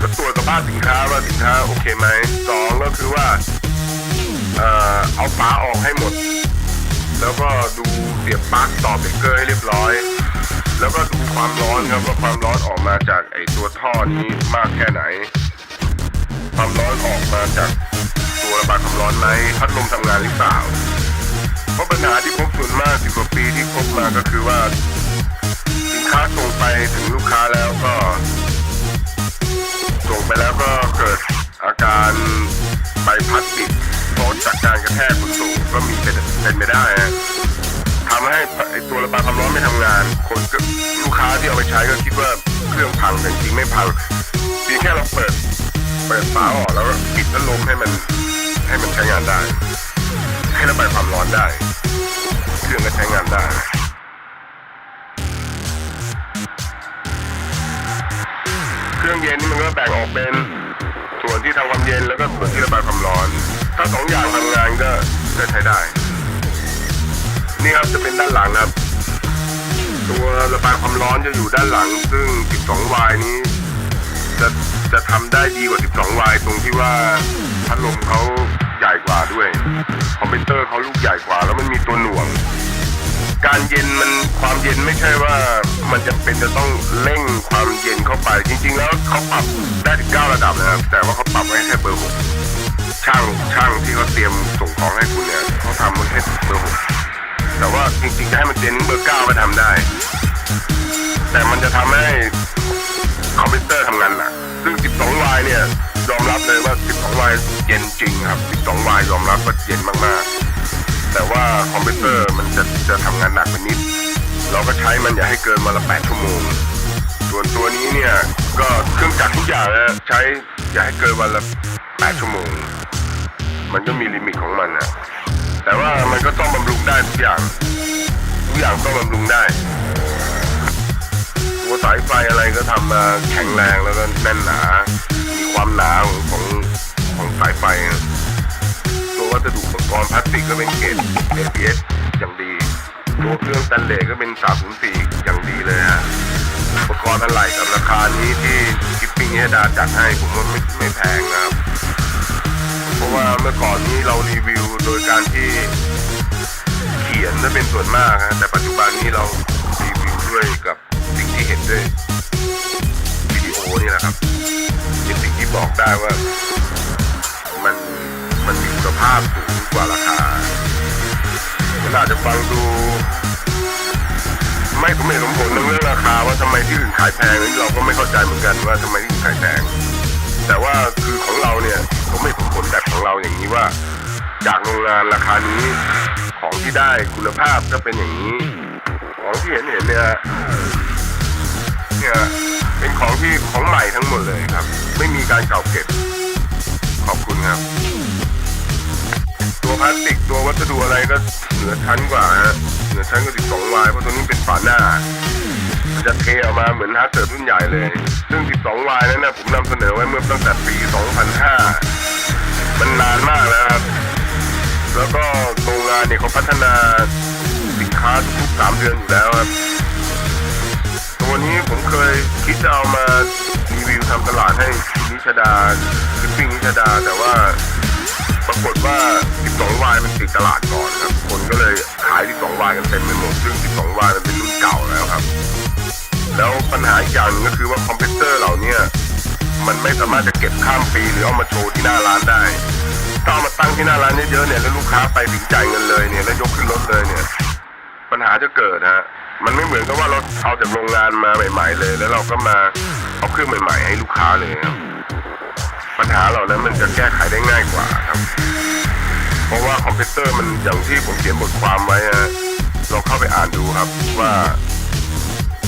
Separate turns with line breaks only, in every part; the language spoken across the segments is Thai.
ก็ตรวจสภาพสินค้าว่าสินค้าโอเคไหมสองก็คือว่าเอ่อเอาฝาออกให้หมด แล้วก็ดูเสียบปลั๊กต่อเบรกเกอร์ให้เรียบร้อย แล้วก็ดูความร้อนครับว่าความร้อนออกมาจากไอตัวท่อนี้มากแค่ไหน ความร้อนออกมาจากตัวระบายความร้อนไหมพัดลมทำงานหรือเปล่าเพราะปัญหาที่พบส่วนมากสิบกว่าปีที่พบมาก็คือว่า สินค้าส่งไปถึงลูกค้าแล้วก็ จากการกระแทกขนส่งก็มีเป็นเป็นไปได้ฮะทำให้ตัวระบายความร้อนไม่ทำงาน คนก็ลูกค้าที่เอาไปใช้ก็คิดว่าเครื่องพังแต่จริงไม่พังเพียงแค่เราเปิดเปิดฝาออกแล้วก็ปิดพัดลมให้มันให้มันใช้งานได้ ให้ระบายความร้อนได้ เครื่องก็ใช้งานได้เครื่องเย็นนี่มันก็แบ่งออกเป็นส่วนที่ทำความเย็นแล้วก็ส่วนที่ระบายความร้อน ถ้าสองอย่าง ก็ใช้ได้ นี่ครับจะเป็นด้านหลังครับ ตัวระบายความร้อนจะอยู่ด้านหลัง ซึ่ง 12 วายนี้ จะจะทำได้ดีกว่า 12 วายตรงที่ว่าพัดลมเขาใหญ่กว่าด้วย คอมเพิวเตอร์เขาลูกใหญ่กว่า แล้วมันมีตัวหน่วง การเย็นมันความเย็นไม่ใช่ว่ามันจะเป็นจะต้องเร่งความเย็นเข้าไป จริง ๆ แล้วเขาปรับได้ถึง9ระดับนะครับ แต่ว่าเขาปรับไว้แค่เบอร์หก ช่างช่างที่เขาเตรียมส่งของให้คุณเนี่ยเขาทำไว้แค่เบอร์หกแต่ว่าจริงๆจะให้มันเย็นถึงเบอร์เก้าก็ทำได้ แต่มันจะทำให้คอมพิวเตอร์ทำงานหนักซึ่ง 12วายเนี่ยยอมรับเลยว่า 12วายเย็นจริงครับ 12วายยอมรับว่าเย็นมากๆ แต่ว่าคอมพิวเตอร์มันจะจะทำงานหนักไปนิด เราก็ใช้มันอย่าให้เกินวันละ8ชั่วโมงส่วนตัวนี้เนี่ยก็เครื่องจักร อย่างนะใช้อย่าให้เกินวันละ 8 ชั่วโมง มันก็มีลิมิตของมันนะแต่ว่ามันก็ต้องบำรุงได้ทุกอย่าง ทุกอย่างต้องบำรุงได้ตัวสายไฟอะไรก็ทำมาแข็งแรงแล้วก็แน่นหนา มีความหนาของของของสายไฟนะตัววัสดุอุปกรณ์พลาสติกก็เป็นเกรด ABS อย่างดี ตัวเครื่องแตันเลก็เป็น304อย่างดีเลยฮะอุปกรณ์อะไรกับราคานี้ที่กิ ปิ้งเฮดาจัดให้ผมว่าไม่ไม่แพงนะครับ เพราะว่าเมื่อก่อนนี้เรารีวิวโดยการที่เขียนจะเป็นส่วนมากฮะแต่ปัจจุบันนี้เรารีวิวด้วยกับสิ่งที่เห็นด้วยวิดีโอนี่แหละครับเป็นสิ่งที่บอกได้ว่า มันมันมีคุณภาพสูงกว่าราคามันอาจจะฟังดู ไม่สมเหตุสมผลในเรื่องราคาว่าทำไมที่อื่นขายแพงนี่เราก็ไม่เข้าใจเหมือนกันว่าทำไมที่อื่นขายแพงแต่ว่าคือของเราเนี่ยผมไม่สมผลแบบของเราอย่างนี้ว่า จากโรงงานราคานี้ของที่ได้คุณภาพก็เป็นอย่างนี้ ของที่เห็นเห็นเนี่ยเนี่ยเป็นของที่ของใหม่ทั้งหมดเลยครับ ไม่มีการเก่าเก็บขอบคุณครับ ตัวพลาสติกตัววัสดุอะไรก็เหนือชั้นกว่าฮะ เหนือชั้นก็สิบสองวายเพราะตัวนี้เป็นฝาหน้าจะเทออกมาเหมือนฮาร์ดเซิร์ฟรุ่นใหญ่เลย ซึ่ง 12 วายนั้นนะผมนำเสนอไว้เมื่อตั้งแต่ปี 2005 มันนานมากแล้วครับ แล้วก็โรงงานเนี่ยเขาพัฒนาสินค้าทุกๆ3เดือนอยู่แล้วครับ ตัวนี้ผมเคยคิดจะเอามารีวิวทำตลาดให้นิชดาคิปปิ้งนิชดาแต่ว่า ปรากฏว่า 12 วายมันติดตลาดก่อนครับ คนก็เลยขาย 12 วายกันเต็มไปหมด ซึ่ง 12 วายมันเป็นรุ่นเก่าแล้วครับ แล้วปัญหาอีกอย่างหนึงก็คือว่าคอมพิวเตอร์เหล่านี้มันไม่สามารถจะเก็บข้ามปีหรือเอามาโชว์ที่หน้าร้านได้ถ้าเอามาตั้งที่หน้าร้านเยอะๆเนี่ยแล้วลูกค้าไปถึงจ่ายเงินเลยเนี่ยแล้วยกขึ้นรถเลยเนี่ย ปัญหาจะเกิดฮะมันไม่เหมือนกับว่าเราเอาจากโรงงานมาใหม่ ๆ เลย แล้วเราก็มาเอาเครื่องใหม่ ๆ ให้ลูกค้าเลยครับ ปัญหาเหล่านั้นมันจะแก้ไขได้ง่ายกว่าครับ เพราะว่าคอมพิวเตอร์มันอย่างที่ผมเขียนบทความไว้ฮะเราเข้าไปอ่านดูครับว่า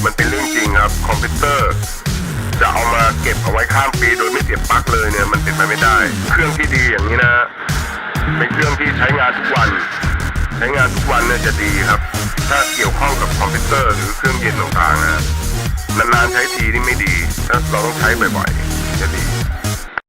มันเป็นเรื่องจริงครับ คอมพิวเตอร์จะเอามาเก็บเอาไว้ข้ามปีโดยไม่เสียบปลั๊กเลยเนี่ยมันเป็นไปไม่ได้ เครื่องที่ดีอย่างนี้นะเป็นเครื่องที่ใช้งานทุกวัน ใช้งานทุกวันเนี่ยจะดีครับ ถ้าเกี่ยวข้องกับคอมพิวเตอร์หรือเครื่องเย็นต่างๆนะนานๆใช้ทีนี่ไม่ดีถ้าเราต้องใช้บ่อยๆจะดี